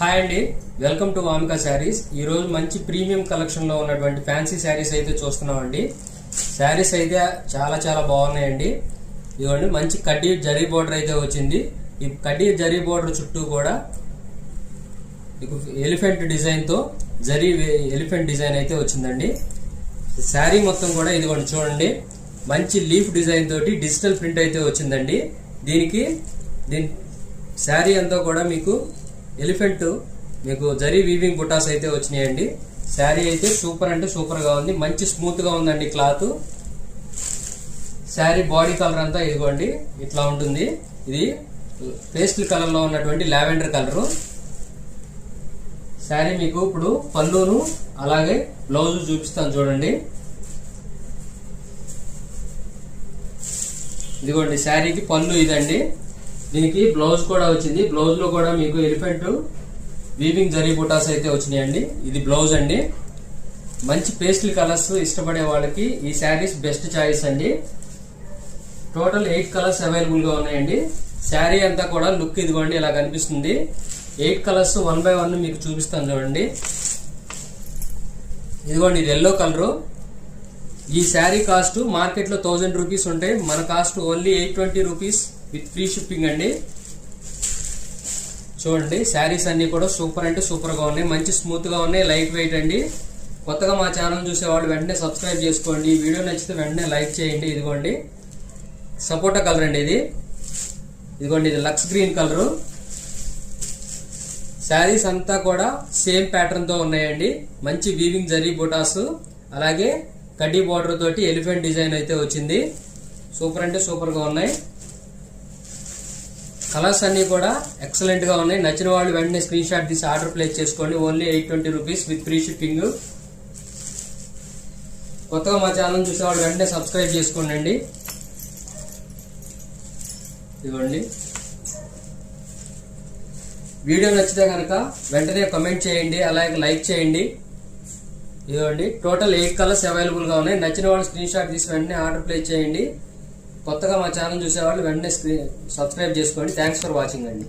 Hi అండి welcome to Vamika saris ఈరోజు మంచి ప్రీమియం కలెక్షన్లో ఉన్నటువంటి ఫ్యాన్సీ శారీస్ అయితే చూస్తున్నామండి. శారీస్ అయితే చాలా చాలా బాగున్నాయండి. ఇదిగోండి మంచి కడ్డీ జరీ బోర్డర్ అయితే వచ్చింది. ఈ కడ్డీ జరీ బోర్డర్ చుట్టూ కూడా మీకు ఎలిఫెంట్ డిజైన్తో జరీ వే- ఎలిఫెంట్ డిజైన్ అయితే వచ్చిందండి. శారీ మొత్తం కూడా ఇదిగోండి చూడండి. మంచి లీఫ్ డిజైన్ తోటి డిజిటల్ ప్రింట్ అయితే వచ్చిందండి. దీనికి దీని శారీ అంతా కూడా మీకు ఎలిఫెంట్ మీకు జరీ వీవింగ్ బుటాస్ అయితే వచ్చినాయండి. శారీ అయితే సూపర్ అంటే సూపర్గా ఉంది. మంచి స్మూత్గా ఉందండి క్లాత్. శారీ బాడీ కలర్ అంతా ఇదిగోండి ఇట్లా ఉంటుంది. ఇది పేస్టల్ కలర్లో ఉన్నటువంటి లావెండర్ కలరు. శారీ మీకు ఇప్పుడు పళ్ళును అలాగే బ్లౌజ్ చూపిస్తాను చూడండి. ఇదిగోండి శారీకి పళ్ళు ఇదండి. దీనికి బ్లౌజ్ కూడా వచ్చింది. బ్లౌజ్లో కూడా మీకు ఎలిఫెంట్ వీవింగ్ జరీ బుటాస్ అయితే వచ్చినాయండి. ఇది బ్లౌజ్ అండి. మంచి పేస్టల్ కలర్స్ ఇష్టపడే వాళ్ళకి ఈ శారీస్ బెస్ట్ చాయిస్ అండి. టోటల్ ఎయిట్ కలర్స్ అవైలబుల్గా ఉన్నాయండి. శారీ అంతా కూడా లుక్ ఇదిగోండి ఇలా కనిపిస్తుంది. Eight colours one by one మీకు చూపిస్తాను చూడండి. ఇదిగోండి ఇది ఎల్లో కలరు ఈ శారీ కాస్ట్ మార్కెట్లో థౌజండ్ రూపీస్ ఉంటాయి మన cost only eight twenty rupees. With free shipping అండి. చూడండి శారీస్ అన్నీ కూడా సూపర్ అంటే సూపర్గా ఉన్నాయి. మంచి స్మూత్గా ఉన్నాయి లైట్ వెయిట్ అండి. కొత్తగా మా ఛానల్ చూసేవాళ్ళు వెంటనే సబ్స్క్రైబ్ చేసుకోండి. వీడియో నచ్చితే వెంటనే లైక్ చేయండి. ఇదిగోండి సపోటా కలర్ అండి ఇది. ఇదిగోండి ఇది లక్స్ గ్రీన్ కలరు. శారీస్ అంతా కూడా సేమ్ ప్యాటర్న్తో ఉన్నాయండి. మంచి వీవింగ్ జరీ బుటాస్. అలాగే కడ్డీ బార్డర్ తోటి ఎలిఫెంట్ డిజైన్ అయితే వచ్చింది. సూపర్ అంటే సూపర్గా ఉన్నాయి. కలర్స్ అన్నీ కూడా ఎక్సలెంట్గా ఉన్నాయి. నచ్చిన వాళ్ళు వెంటనే స్క్రీన్ షాట్ తీసి ఆర్డర్ ప్లేస్ చేసుకోండి. Only eight twenty rupees with free shipping కొత్తగా మా ఛానల్ చూసేవాళ్ళు వెంటనే సబ్స్క్రైబ్ చేసుకోండి ఇదిగోండి. వీడియో నచ్చితే కనుక వెంటనే కమెంట్ చేయండి. అలాగే లైక్ చేయండి. ఇదిగోండి. టోటల్ ఎయిట్ కలర్స్ అవైలబుల్గా ఉన్నాయి. నచ్చిన వాళ్ళు స్క్రీన్ షాట్ తీసి వెంటనే ఆర్డర్ ప్లేస్ చేయండి. కొత్తగా మా ఛానల్ చూసేవాళ్ళు వెంటనే స్క్రీన్ సబ్స్క్రైబ్ చేసుకోండి. థ్యాంక్స్ ఫర్ వాచింగ్ అండి.